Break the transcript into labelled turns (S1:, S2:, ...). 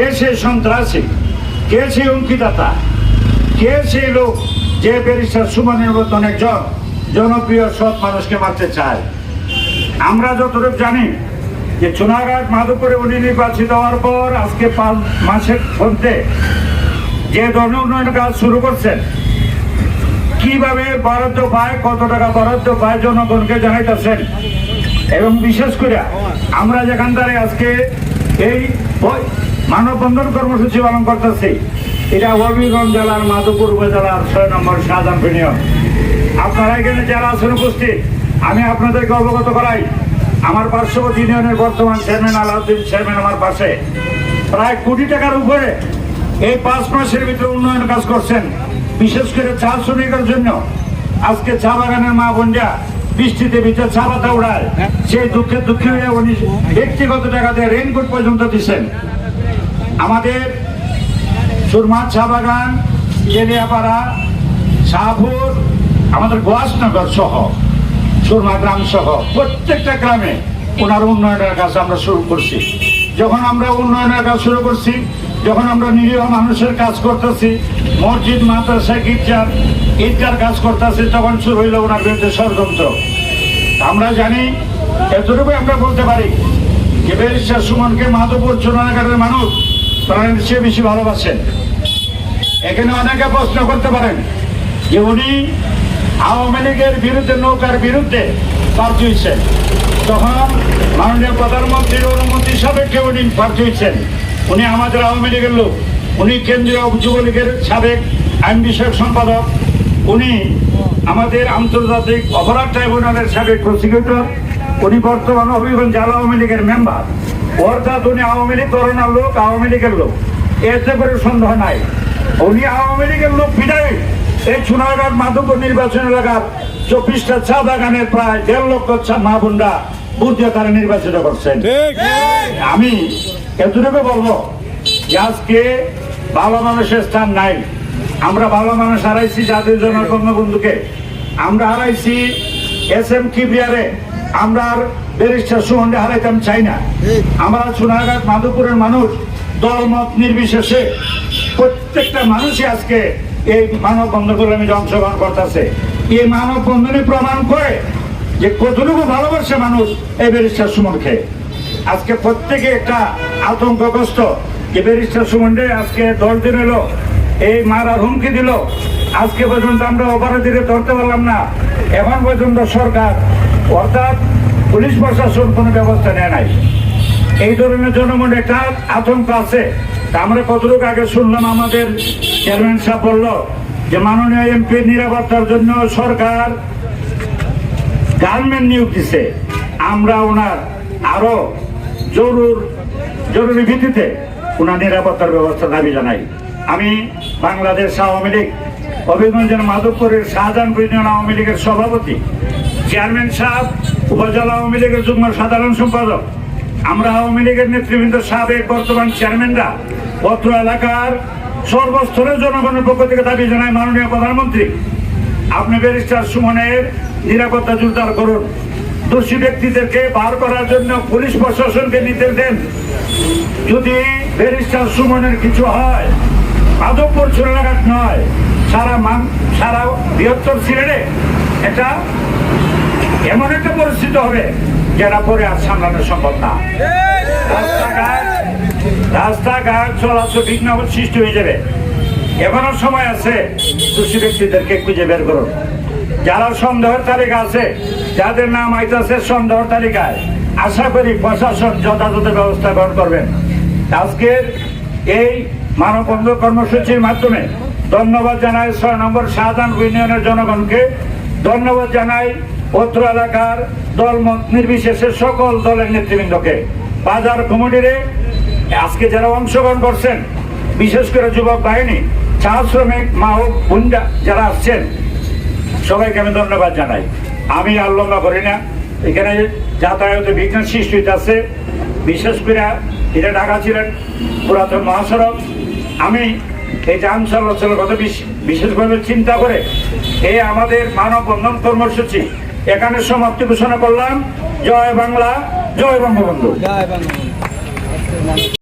S1: কে সে সন্ত্রাসী? কে সে অঙ্কিদাতা কে সেই লোক যে ব্যারিস্টার সুমনের একজন জনপ্রিয় সৎ মানুষকে মারতে চায়? আমরা যতটুকু জানি যে চুনাঘাট মাধবপুরে উনি নির্বাচিত হওয়ার পর আজকে পাঁচ মাসের মধ্যে যে ধরনের উন্নয়ন কাজ শুরু করছেন, কীভাবে বরাদ্দ পায়, কত টাকা বরাদ্দ পায় জনগণকে জানাইতেছেন। এবং বিশেষ করে আমরা যেখান থেকে আজকে এই মানববন্ধন কর্মসূচি পালন করতেছি। এটা হবিগঞ্জ জেলার মাধবপুর উপজেলার ছয় নম্বর শাহজাহান ইউনিয়ন। আপনারা এখানে যারা আছেন উপস্থিত, আমি আপনাদেরকে অবগত করাই, আমার পার্শ্ববর্তী ইউনিয়নের বর্তমান চেয়ারম্যান আলাউদ্দিন, চেয়ারম্যান আমার পাশে। প্রায় কোটি টাকার উপরে এই পাঁচ মাসের ভিতরে উন্নয়ন কাজ করছেন। বিশেষ করে চা শ্রমিকের জন্য। আজকে চা বাগানের মা বোনরা বৃষ্টিতে ভিতরে চা পাতা উড়ায়। সেই দুঃখে দুঃখে হয়ে উনি ব্যক্তিগত টাকা দিয়ে রেইনকোট পর্যন্ত দিচ্ছেন। আমাদের সুরমা চা বাগান, কেলিয়াপাড়া, শাহপুর, আমাদের গোয়াসনগর সহ, সুরমা গ্রাম সহ, প্রত্যেকটা গ্রামে ওনার উন্নয়নের কাজ আমরা শুরু করছি। যখন আমরা উন্নয়নের কাজ শুরু করছি, যখন আমরা নিরীহ মানুষের কাজ করতেছি, মসজিদ, মাদ্রাসা, গির্জার, ঈদগার কাজ করতেছি, তখন শুরু হইল ওনার বিরুদ্ধে ষড়যন্ত্র। আমরা জানি এতটুকু আমরা বলতে পারি, যে ব্যারিস্টার সুমনকে মাধবপুর চুনাঘাটের মানুষ প্রাণের চেয়ে বেশি ভালোবাসেন। এখানে অনেকে প্রশ্ন করতে পারেন যে উনি আওয়ামী লীগের বিরুদ্ধে, নৌকার বিরুদ্ধে প্রার্থী হয়েছেন। তখন মাননীয় প্রধানমন্ত্রীর অনুমতি সাপেক্ষে উনি প্রার্থী হয়েছেন। উনি আমাদের আওয়ামী লীগের লোক। উনি কেন্দ্রীয় যুবলীগের সাবেক আইন বিষয়ক সম্পাদক। উনি আমাদের আন্তর্জাতিক অপরাধ ট্রাইব্যুনালের সাবেক প্রসিকিউটর। উনি বর্তমান হবিগঞ্জ আওয়ামী লীগের মেম্বার। অর্থাৎ উনি আওয়ামী লীগ করোনার লোক আওয়ামী লীগের লোক। এতে করে সন্দেহ নাই। উনি আওয়ামী লীগের লোক বিদায়। এই চুনাঘাট মাধবপুর নির্বাচন এলাকার চব্বিশটা চা বাগানের প্রায় দেড় লক্ষ চা মা বোনরা বুদ্ধি তারা নির্বাচিত করছেন। আমি এতটুকু বলব যে আজকে ভালো মানুষের স্থান নাই। আমরা ভালো মানুষ হারাইছি জাতীয় জনগণ বন্ধুকে। আমরা হারাইছি এস এম কিবিয়ারে আমরা আর ব্যারিস্টার সুমনকে হারাইতাম চাই না। আমরা সোনাঘাট মাধবপুরের মানুষ দলমত নির্বিশেষে প্রত্যেকটা মানুষই আজকে এই মানব বন্ধন আমি অংশগ্রহণ করতেছে। এই মানব বন্ধনে প্রমাণ করে যে কতটুকু ভালোবাসে মানুষ এই ব্যারিস্টার সুমনকে। আজকে প্রত্যেকে একটা আতঙ্কগ্রস্ত যে ব্যারিস্টার সুমনরে আজকে দশ দিন এলো এই মারার হুমকি দিল। আজকে পর্যন্ত আমরা অপরাধীরে ধরতে পারলাম না। এখন পর্যন্ত সরকার অর্থাৎ পুলিশ প্রশাসন কোনো ব্যবস্থা নেয় নাই। এই ধরনের জনমনে একটা আতঙ্ক আছে। তা আমরা কতটুকু আগে শুনলাম আমাদের চেয়ারম্যান সাহেব বলল যে মাননীয় এমপির নিরাপত্তার জন্য সরকার গার্মেন্ট নিয়োগ দিছে। আমরা ওনার আরও জরুর, জরুরি ভিত্তিতে ওনার নিরাপত্তার ব্যবস্থা দাবি জানাই। আমি বাংলাদেশ আওয়ামী লীগ, হবিগঞ্জের মাধবপুরের শাহজাহানপুর ইউনিয়ন আওয়ামী লীগের সভাপতি। চেয়ারম্যান সাহেব, উপজেলা আওয়ামী লীগের যুগ্ম সাধারণ সম্পাদক। আমরা আওয়ামী লীগের নেতৃবৃন্দ সাবেক বর্তমান চেয়ারম্যানরা পত্র এলাকার সর্বস্তরের জনগণের পক্ষ থেকে দাবি জানায় মাননীয় প্রধানমন্ত্রী। আপনি ব্যারিস্টার সুমনের নিরাপত্তা জোরদার করুন। দোষী ব্যক্তিদেরকে বার করার জন্য পুলিশ প্রশাসনকে নির্দেশ দেন। যদি ব্যারিস্টার সুমনের কিছু হয় মাধবপুর চুরাঘাট নয়। সারা মান সারা বৃহত্তর সিলেটে এটা এমন একটা পরিস্থিতি হবে যেটা পরে আর সামলানো সম্ভব না। রাস্তাঘাট রাস্তাঘাট চলাচল বিঘ্ন সৃষ্টি হয়ে যাবে। এখনও সময় আছে দোষী ব্যক্তিদেরকে খুঁজে বের করুন। যারা সন্দেহের তালিকা আছে, যাদের নাম আইতাছে সন্দেহের তালিকায়, আশা করি প্রশাসন যথাযথ ব্যবস্থা গ্রহণ করবেন। আজকের এই মানববন্ধ কর্মসূচির মাধ্যমে ধন্যবাদ জানাই ছয় নম্বর শাহজাহান ইউনিয়নের জনগণকে। ধন্যবাদ জানাই অত্র এলাকার দলমত নির্বিশেষে সকল দলের নেতৃবৃন্দকে। বাজার কমিটিরে আজকে যারা অংশগ্রহণ করছেন, বিশেষ করে যুবক বাহিনী চা শ্রমিক মা ও বোনরা যারা আসছেন, সবাইকে আমি ধন্যবাদ জানাই। আমি আর করি না। এখানে যাতায়াতে বিঘ্ন সৃষ্টি হইতেছে। বিশেষ করে এটা ঢাকা ছিলেন পুরাতন মহাসড়ক। আমি এই যান চলাচলের কথা বিশ- বিশেষভাবে চিন্তা করে এই আমাদের মানব বন্ধন কর্মসূচি। এখানে সমাপ্তি ঘোষণা করলাম। জয় বাংলা জয় বঙ্গবন্ধু।